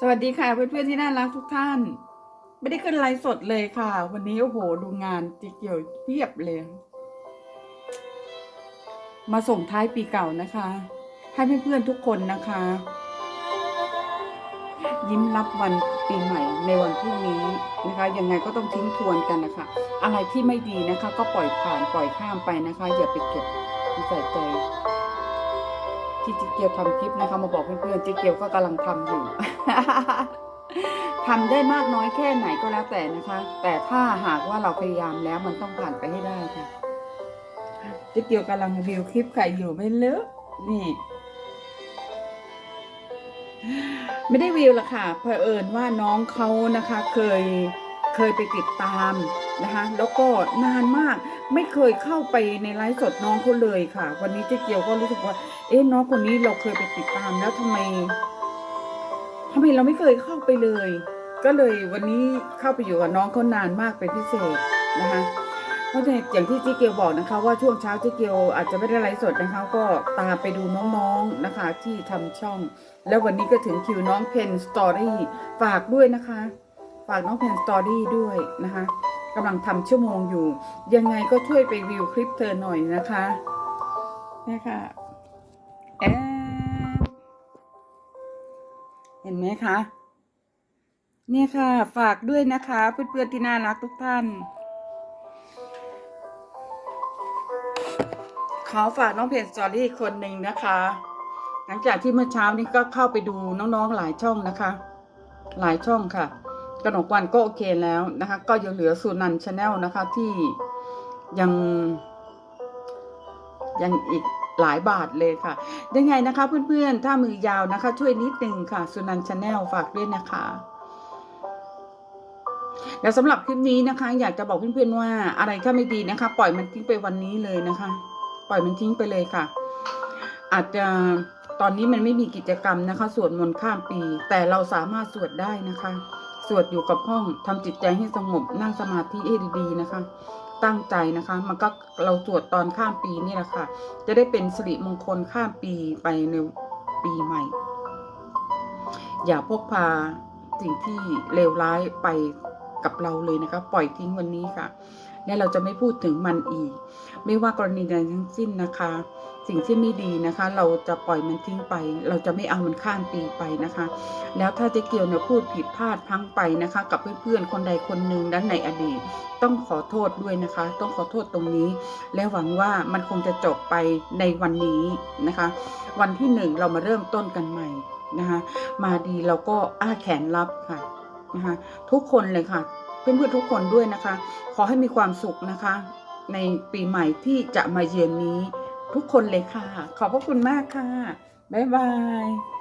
สวัสดีค่ะเพื่อนๆที่น่ารักทุกท่าน ไม่ได้ขึ้นไลฟ์สดเลยค่ะ วันนี้โอ้โหดูงานจิเกี่ยวเพียบเลย มาส่งท้ายปีเก่านะคะ ให้เพื่อนๆทุกคนนะคะ ยิ้มรับวันปีใหม่ในวันพรุ่งนี้นะคะ ยังไงก็ต้องทิ้งทวนกันนะคะ อะไรที่ไม่ดีนะคะ ก็ปล่อยผ่านปล่อยข้ามไปนะคะ อย่าไปเก็บใส่ใจ ที่จิเกียวทำคลิปนะคะมาบอกเพื่อนๆจิเกียวก็กำลังทำอยู่ ทำได้มากน้อยแค่ไหนก็แล้วแต่นะคะ แต่ถ้าหากว่าเราพยายามแล้วมันต้องผ่านไปให้ได้ค่ะจิเกียวกำลังวิวคลิปใครอยู่ไม่เลิกนี่ ไม่ได้วิวละค่ะเผอิญว่าน้องเขานะคะเคย เคยไปติดตามนะคะแล้วก็นานมากไม่เคยเข้าไปในไลฟ์สดน้องเขาเลยค่ะ วันนี้เจ๊เกียวก็รู้สึกว่า เอ๊ะน้องคนนี้เราเคยไปติดตามแล้วทำไมทำไมเราไม่เคยเข้าไปเลย ก็เลยวันนี้เข้าไปอยู่กับน้องเขานานมากเป็นพิเศษนะคะเพราะฉะนั้นอย่างที่เจ๊เกียวบอกนะคะ ว่าช่วงเช้าเจ๊เกียวอาจจะไม่ได้ไลฟ์สดนะคะ ก็ตามไปดูน้องๆนะคะ ที่ทำช่อง แล้ววันนี้ก็ถึงคิวน้องเพนสตอรี่ฝากด้วยนะคะ ฝากน้องเพนสตอรี่ด้วยนะคะกำลังทำชั่วโมงอยู่ ยังไงก็ช่วยไปวิวคลิปเธอหน่อยนะคะเนี่ยค่ะแอบเห็นไหมคะเนี่ยค่ะ ฝากด้วยนะคะเพื่อนๆที่น่ารักทุกท่าน ขอฝากน้องเพจสตอรี่คนหนึ่งนะคะ หลังจากที่เมื่อเช้านี้ก็เข้าไปดูน้องๆหลายช่องนะคะ หลายช่องค่ะ กระหนกวันก็โอเคแล้วนะคะ ก็ยังเหลือสุนันชาแนลนะคะที่ยังยังอีกหลายบาทเลยค่ะ ยังไงนะคะเพื่อนๆ ถ้ามือยาวนะคะ ช่วยนิดนึงค่ะ สุนันชาแนลฝากด้วยนะคะแล้วสำหรับคลิปนี้นะคะ อยากจะบอกเพื่อนๆว่าอะไรถ้าไม่ดีนะคะ ปล่อยมันทิ้งไปวันนี้เลยนะคะ ปล่อยมันทิ้งไปเลยค่ะ อาจจะตอนนี้มันไม่มีกิจกรรมนะคะสวดมนต์ข้ามปี แต่เราสามารถสวดได้นะคะ สวดอยู่กับห้องทำจิตใจให้สงบนั่งสมาธิให้ดีๆนะคะ ตั้งใจนะคะ มันก็เราสวดตอนข้ามปีนี่แหละค่ะ จะได้เป็นสิริมงคลข้ามปีไปในปีใหม่ อย่าพกพาสิ่งที่เลวร้ายไปกับเราเลยนะคะ ปล่อยทิ้งวันนี้ค่ะและเราจะไม่พูดถึงมันอีก ไม่ว่ากรณีใดทั้งสิ้นนะคะ สิ่งที่ไม่ดีนะคะ เราจะปล่อยมันทิ้งไป เราจะไม่เอามันข้ามปีไปนะคะ แล้วถ้าเจ๊เกียวเนี่ยพูดผิดพลาดพังไปนะคะ กับเพื่อนๆคนใดคนหนึ่งนั้นในอดีต ต้องขอโทษด้วยนะคะ ต้องขอโทษตรงนี้ และหวังว่ามันคงจะจบไปในวันนี้นะคะ วันที่หนึ่งเรามาเริ่มต้นกันใหม่นะคะ มาดีเราก็อ้าแขนรับค่ะนะคะทุกคนเลยค่ะ เพื่อนๆทุกคนด้วยนะคะ ขอให้มีความสุขนะคะ ในปีใหม่ที่จะมาเยือนนี้ ทุกคนเลยค่ะ ขอบพระคุณมากค่ะ บ๊ายบาย